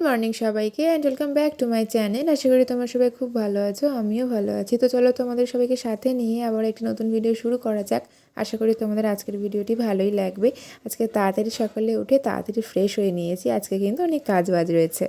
Good morning সবাইকে and welcome back to my channel আশা করি তোমার সবাই খুব ভালো আছো, আমিও ভালো আছি। তো চলো তোমাদের সবাইকে সাথে নিয়ে আবার একটি নতুন ভিডিও শুরু করা যাক। আশা করি তোমাদের আজকের ভিডিওটি ভালোই লাগবে। আজকে তাড়াতাড়ি সকালে উঠে তাড়াতাড়ি ফ্রেশ হয়ে নিয়েছি। আজকে কিন্তু অনেক কাজ বাজ রয়েছে।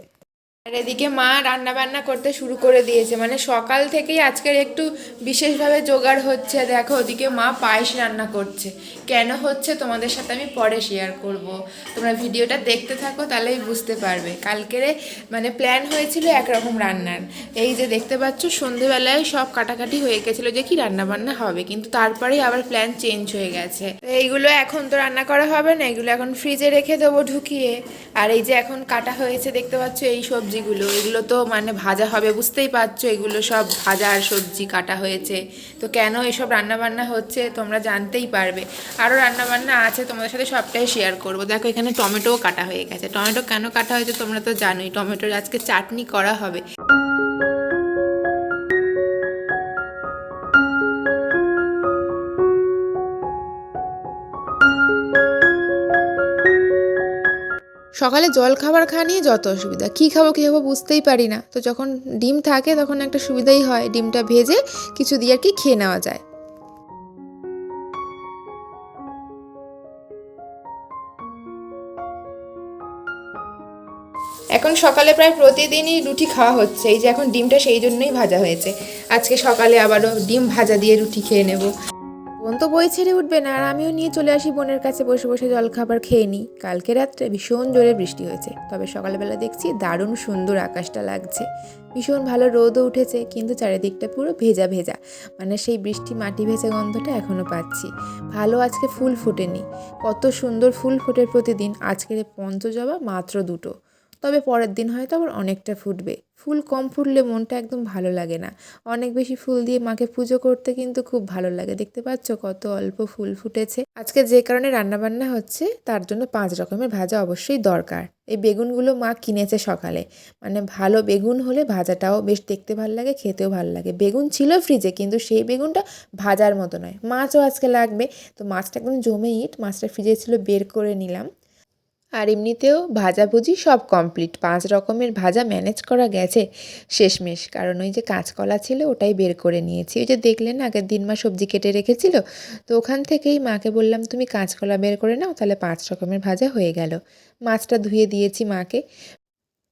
আর এদিকে মা রান্না বান্না করতে শুরু করে দিয়েছে। মানে সকাল থেকেই আজকের একটু বিশেষভাবে জোগাড় হচ্ছে। দেখো, ওদিকে মা পায়েস রান্না করছে। কেন হচ্ছে তোমাদের সাথে আমি পরে শেয়ার করব। তোমরা ভিডিওটা দেখতে থাকো, তাহলেই বুঝতে পারবে। কালকেরে মানে প্ল্যান হয়েছিল একরকম রান্নার। এই যে দেখতে পাচ্ছ, সন্ধেবেলায় সব কাটাকাটি হয়ে গেছিল যে কি রান্না বান্না হবে। কিন্তু তারপরেই আবার প্ল্যান চেঞ্জ হয়ে গেছে। এইগুলো এখন তো রান্না করা হবে না, এগুলো এখন ফ্রিজে রেখে দেবো ঢুকিয়ে। আর এই যে এখন কাটা হয়েছে, দেখতে পাচ্ছ, এই সবজিগুলো, এগুলো তো মানে ভাজা হবে, বুঝতেই পারছ, এগুলো সব ভাজা আর সবজি কাটা হয়েছে। তো কেন এসব রান্নাবান্না হচ্ছে তোমরা জানতেই পারবে। আরও রান্নাবান্না আছে, তোমাদের সাথে সবটাই শেয়ার করব। দেখো, এখানে টমেটোও কাটা হয়ে গেছে। টমেটো কেন কাটা হয়েছে তোমরা তো জানোই, টমেটোর আজকে চাটনি করা হবে। সকালে জল খাবার খাওয়া নিয়ে যত অসুবিধা। কী খাব কী খাব বুঝতেই পারি না। তো যখন ডিম থাকে তখন একটা সুবিধাই হয়, ডিমটা ভেজে কিছু দিয়ে আর কি খেয়ে নেওয়া যায়। এখন সকালে প্রায় প্রতিদিনই রুটি খাওয়া হচ্ছে। এই যে এখন ডিমটা সেই জন্যই ভাজা হয়েছে। আজকে সকালে আবারও ডিম ভাজা দিয়ে রুটি খেয়ে নেব। তো বই ছেড়ে উঠবে না, আর আমিও নিয়ে চলে আসি বোনের কাছে বসে বসে জলখাবার খেয়ে নিই। কালকে রাত্রে ভীষণ জোরে বৃষ্টি হয়েছে, তবে সকালবেলা দেখছি দারুণ সুন্দর আকাশটা লাগছে। ভীষণ ভালো রোদও উঠেছে, কিন্তু চারিদিকটা পুরো ভেজা ভেজা মানে সেই বৃষ্টি মাটি ভেজা গন্ধটা এখনও পাচ্ছি। ভালো আজকে ফুল ফোটেনি, কত সুন্দর ফুল ফোটে প্রতিদিন, আজকের পঞ্চজবা মাত্র দুটো। তবে পরের দিন হয়তো আবার অনেকটা ফুটবে। ফুল কম ফুটলে মনটা একদম ভালো লাগে না। অনেক বেশি ফুল দিয়ে মাকে পুজো করতে কিন্তু খুব ভালো লাগে। দেখতে পাচ্ছ কত অল্প ফুল ফুটেছে। আজকে যে কারণে রান্নাবান্না হচ্ছে, তার জন্য পাঁচ রকমের ভাজা অবশ্যই দরকার। এই বেগুনগুলো মা কিনেছে সকালে। মানে ভালো বেগুন হলে ভাজাটাও বেশ দেখতে ভালো লাগে, খেতেও ভালো লাগে। বেগুন ছিল ফ্রিজে কিন্তু সেই বেগুনটা ভাজার মতো নয়। মাছও আজকে লাগবে। তো মাছটা একদম জমে ইট। মাছটা ফ্রিজে ছিল, বের করে নিলাম। আর এমনিতেও ভাজাভুজি সব কমপ্লিট পাঁচ রকমের ভাজা ম্যানেজ করা গেছে শেষমেশ। কারণ ওই যে কাঁচকলা ছিল, ওটাই বের করে নিয়েছি। ওই যে দেখলেন, আগের দিন মা সবজি কেটে রেখেছিল, তো ওখান থেকেই মাকে বললাম, তুমি কাঁচকলা বের করে নাও, তাহলে পাঁচ রকমের ভাজা হয়ে গেল। মাছটা ধুয়ে দিয়েছি মাকে।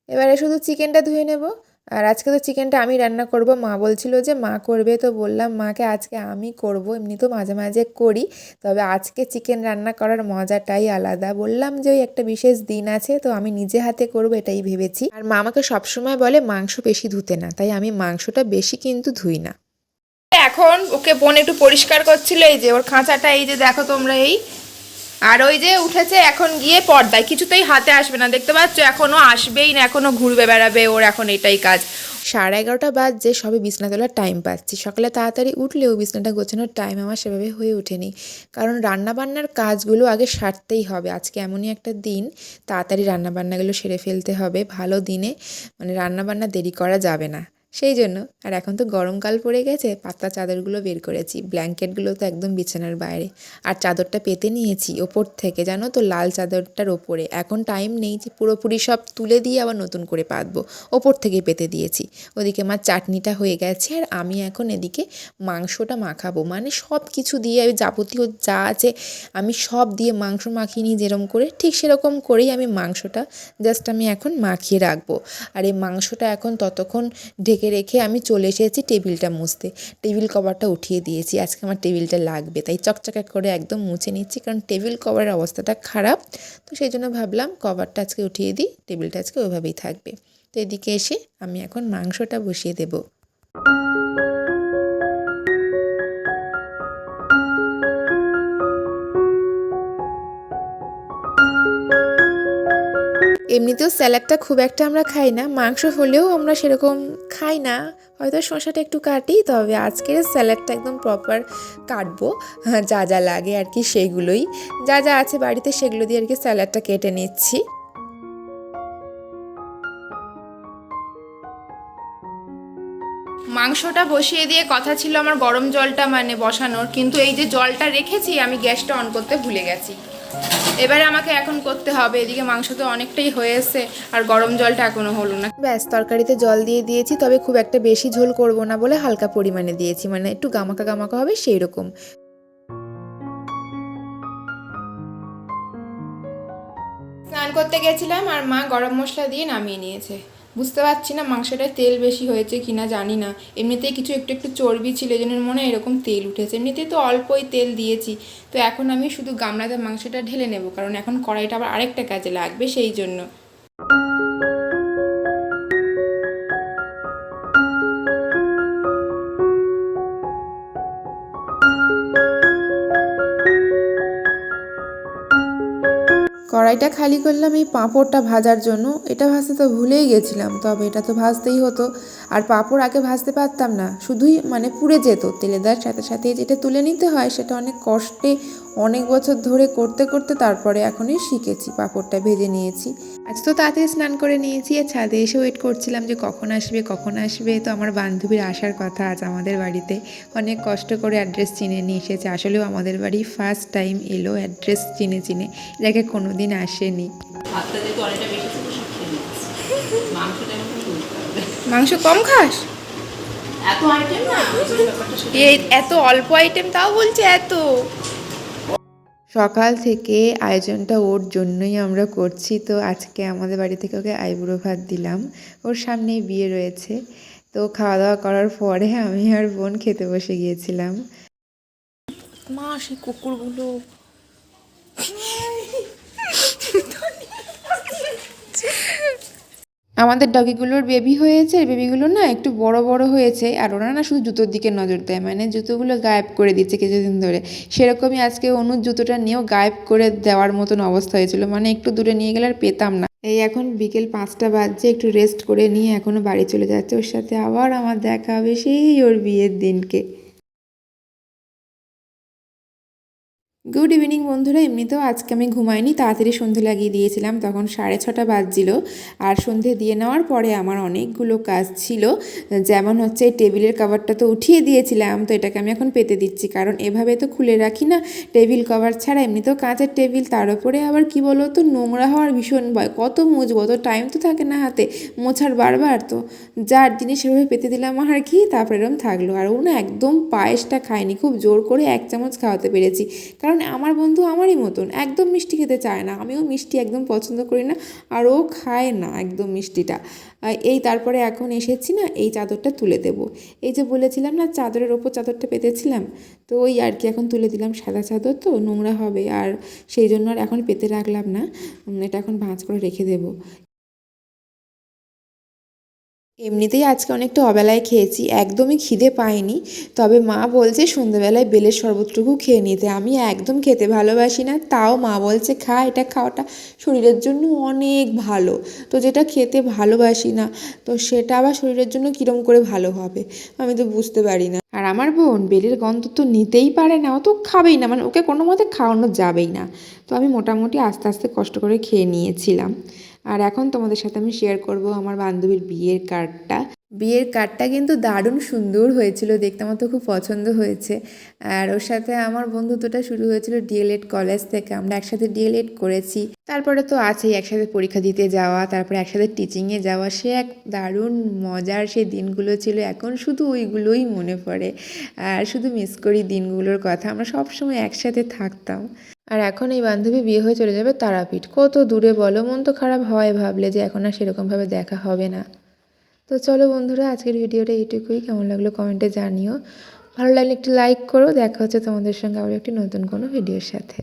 এবারে শুধু চিকেনটা ধুয়ে নেব। আর আজকে তো চিকেনটা আমি রান্না করব। মা বলছিল যে, মা করবে? তো বললাম, মাকে আজকে আমি করব। এমনি তো মাঝে মাঝে করি, তবে আজকে চিকেন রান্না করার মজাটাই আলাদা। বললাম যে, ওই একটা বিশেষ দিন আছে, তো আমি নিজে হাতে করব এটাই ভেবেছি। আর মা আমাকে সবসময় বলে, মাংস বেশি ধুতে না। তাই আমি মাংসটা বেশি কিন্তু ধুই না। এখন ওকে বোন একটু পরিষ্কার করছিল, এই যে ওর খাঁচাটা, এই যে দেখো তোমরা এই আর ওই যে উঠেছে এখন গিয়ে পর্দায়। কিছুতেই হাতে আসবে না, দেখতে পাচ্ছ? এখনও আসবেই না, এখনও ঘুরবে, বেড়াবে, ওর এখন এটাই কাজ। সাড়ে এগারোটা বাজছে সবে বিছনা তোলার টাইম পাচ্ছি। সকালে তাড়াতাড়ি উঠলেও বিছনাটা গোছানোর টাইম আমার সেভাবে হয়ে ওঠেনি। কারণ রান্নাবান্নার কাজগুলো আগে সারতেই হবে। আজকে এমনই একটা দিন, তাড়াতাড়ি রান্নাবান্নাগুলো সেরে ফেলতে হবে ভালো দিনে। মানে রান্নাবান্না দেরি করা যাবে না। সেই জন্য। আর এখন তো গরমকাল পড়ে গেছে, পাতলা চাদরগুলো বের করেছি, ব্ল্যাঙ্কেটগুলো তো একদম বিছানার বাইরে। আর চাদরটা পেতে নিয়েছি ওপর থেকে, জানো তো, লাল চাদরটার ওপরে। এখন টাইম নেই যে পুরোপুরি সব তুলে দিয়ে আবার নতুন করে পাতবো। ওপর থেকে পেতে দিয়েছি। ওদিকে আমার চাটনিটা হয়ে গেছে, আর আমি এখন এদিকে মাংসটা মাখাবো। মানে সব কিছু দিয়ে আমি যাবতীয় যা আছে, আমি সব দিয়ে মাংস মাখিয়ে নিই যেরকম করে, ঠিক সেরকম করেই আমি মাংসটা জাস্ট আমি এখন মাখিয়ে রাখব। আর এই মাংসটা এখন ততক্ষণ ঢেকে রেখে আমি চলে এসেছি টেবিলটা মুছতে। টেবিল কভারটা উঠিয়ে দিয়েছি। আজকে আমার টেবিলটা লাগবে। তাই চকচকা করে একদম মুছে নিচ্ছি। কারণ টেবিল কভারের অবস্থাটা খারাপ। তো সেই জন্য ভাবলাম কভারটা আজকে উঠিয়ে দিই। টেবিলটা আজকে ওইভাবেই থাকবে। তো এদিকে এসে আমি এখন মাংসটা বসিয়ে দেবো। এমনিতেও স্যালাডটা খুব একটা আমরা খাই না। মাংস হলেও আমরা সেরকম খাই না। হয়তো শসাটা একটু কাটি তবে আজকের স্যালাডটা একদম প্রপার কাটবো। হ্যাঁ, যা যা লাগে আর কি সেগুলোই। যা যা আছে বাড়িতে সেগুলো দিয়ে আর কি স্যালাডটা কেটে নিচ্ছি। মাংসটা বসিয়ে দিয়ে কথা ছিল আমার গরম জলটা মানে বসানোর। কিন্তু এই যে জলটা রেখেছি আমি গ্যাসটা অন করতে ভুলে গেছি। এবারে আমাকে এখন করতে হবে। এদিকে মাংস তো অনেকটাই হয়েছে আর গরম জলটা এখনও হলো না। ব্যাস তরকারিতে জল দিয়ে দিয়েছি তবে খুব একটা বেশি ঝোল করব না বলে হালকা পরিমাণে দিয়েছি মানে একটু গামাকা গামাকা হবে সেই রকম স্নান করতে গেছিলাম আর মা গরম মশলা দিয়ে নামিয়ে নিয়েছে। বুঝতে পারছি না মাংসটায় তেল বেশি হয়েছে কি না জানি না। এমনিতেই কিছু একটু একটু চর্বি ছিল এই জন্য মনে এরকম তেল উঠেছে। এমনিতেই তো অল্পই তেল দিয়েছি। তো এখন আমি শুধু গামলাতে মাংসটা ঢেলে নেব, কারণ এখন কড়াইটা আবার আরেকটা কাজে লাগবে সেই জন্য। কড়াইটা খালি করলাম, এই পাঁপড়টা ভাজার জন্য। এটা ভাজতে তো ভুলেই গেছিলাম, তবে এটা তো ভাজতেই হতো। আর পাঁপড় আগে ভাজতে পারতাম না, শুধুই মানে পুড়ে যেত। তেলে দেওয়ার সাথে সাথে যেটা তুলে নিতে হয়, সেটা অনেক কষ্টে অনেক বছর ধরে করতে করতে তারপরে এখনই শিখেছি পাঁপড়টা ভেজে নিয়েছি। আজ তো তাড়াতাড়ি স্নান করে নিয়েছি আর ছাদে এসে ওয়েট করছিলাম যে কখন আসবে কখন আসবে। তো আমার বান্ধবীর আসার কথা আজ আমাদের বাড়িতে। অনেক কষ্ট করে অ্যাড্রেস চিনে নিয়ে এসেছে। আসলেও আমাদের বাড়ি ফার্স্ট টাইম এলো অ্যাড্রেস চিনে চিনে। যাকে কোনো দিন আসেনি মাংস কম খাস? এত অল্প আইটেম তাও বলছে এত। সকাল থেকে আয়োজনটা ওর জন্যই আমরা করছি। তো আজকে আমাদের বাড়ি থেকে ওকে আইবুড়ো ভাত দিলাম। ওর সামনেই বিয়ে রয়েছে। তো খাওয়া দাওয়া করার পরে আমি আর বোন খেতে বসে গিয়েছিলাম। মা, সেই কুকুরগুলো। আমাদের ডগিগুলোর বেবি হয়েছে বেবিগুলো না একটু বড় বড় হয়েছে, আর ওরা না শুধু জুতোর দিকে নজর দেয় মানে জুতোগুলো গায়েব করে দিচ্ছে কিছুদিন ধরে। সেরকমই আজকে অনুর জুতোটা নিয়েও গায়েব করে দেওয়ার মতন অবস্থা হয়েছিল মানে একটু দূরে নিয়ে গেলে আর পেতাম না। এই এখন বিকেল পাঁচটা বাজছে, একটু রেস্ট করে নিয়ে এখনও বাড়ি চলে যাচ্ছে, ওর সাথে আবার আমার দেখা হবে সেই ওর বিয়ের দিনকে। গুড ইভিনিং বন্ধুরা। এমনিতেও আজকে আমি ঘুমাইনি, তাড়াতাড়ি সন্ধে লাগিয়ে দিয়েছিলাম, তখন সাড়ে ছটা বাজছিল। আর সন্ধে দিয়ে নেওয়ার পরে আমার অনেকগুলো কাজ ছিল। যেমন হচ্ছে, টেবিলের কভারটা তো উঠিয়ে দিয়েছিলাম, তো এটাকে আমি এখন পেতে দিচ্ছি। কারণ এভাবে তো খুলে রাখি না, টেবিল কভার ছাড়া। এমনিতেও কাঁচের টেবিল, তার উপরে আবার কি বলো তো নোংরা হওয়ার ভীষণ ভয়। কত মুছবো তো টাইম তো থাকে না হাতে, মোছার বারবার তো। যার জিনিস সেভাবে পেতে দিলাম আর কি, তারপরে এরকম থাকল। আর ও না একদম পায়েসটা খায়নি, খুব জোর করে এক চামচ খাওয়াতে পেরেছি। কারণ আমার বন্ধু আমারই মতন, একদম মিষ্টি খেতে চায় না। আমিও মিষ্টি একদম পছন্দ করি না, আর ও খায় না একদম মিষ্টিটা। এই তারপরে এখন এসেছি না, এই চাদরটা তুলে দেব। এই যে বলেছিলাম না, চাদরের ওপর চাদরটা পেতেছিলাম, তো ওই আর কি এখন তুলে দিলাম, সাদা চাদর তো, নোংরা হবে, আর সেই জন্য আর এখন পেতে রাখলাম না। এটা এখন ভাঁজ করে রেখে দেবো। এমনিতেই আজকে অনেকটা অবেলায় খেয়েছি, একদমই খিদে পাইনি। তবে মা বলছে সন্ধ্যেবেলায় বেলের শরবতটুকু খেয়ে নিতে। আমি একদম খেতে ভালোবাসি না, তাও মা বলছে, খা, এটা খাওয়াটা শরীরের জন্য অনেক ভালো। তো যেটা খেতে ভালোবাসি না, তো সেটা আবার শরীরের জন্য কীরম করে ভালো হবে? আমি তো বুঝতে পারি না। আর আমার বোন, বেলের গন্ধ তো নিতেই পারে না, ও তো খাবেই না মানে ওকে কোনো মতে খাওয়ানো যাবেই না। তো আমি মোটামুটি আস্তে আস্তে কষ্ট করে খেয়ে নিয়েছিলাম। আর এখন তোমাদের সাথে আমি শেয়ার করব আমার বান্ধবীর বিয়ের কার্ডটা বিয়ের কার্ডটা কিন্তু দারুণ সুন্দর হয়েছিল, দেখতে আমার তো খুব পছন্দ হয়েছে। আর ওর সাথে আমার বন্ধুত্বটা শুরু হয়েছিল ডিএলএড কলেজ থেকে, আমরা একসাথে ডিএলএড করেছি। তারপরে তো আছেই, একসাথে পরীক্ষা দিতে যাওয়া, তারপরে একসাথে টিচিংয়ে যাওয়া, সে এক দারুণ মজার সেই দিনগুলো ছিল। এখন শুধু ওইগুলোই মনে পড়ে। আর শুধু মিস করি দিনগুলোর কথা, আমরা সবসময় একসাথে থাকতাম। আর এখন এই বান্ধবী বিয়ে হয়ে চলে যাবে তারাপীঠ। কত দূরে বলো, মন তো খারাপ হয় ভাবলে যে এখন আর সেরকমভাবে দেখা হবে না। তো চলো বন্ধুরা, আজকের ভিডিওটা এইটুকুই। কেমন লাগল কমেন্টে জানিও। ভালো লাগলে একটু লাইক করো। দেখা হচ্ছে তোমাদের সঙ্গে আবার একটি নতুন কোনো ভিডিওর সাথে।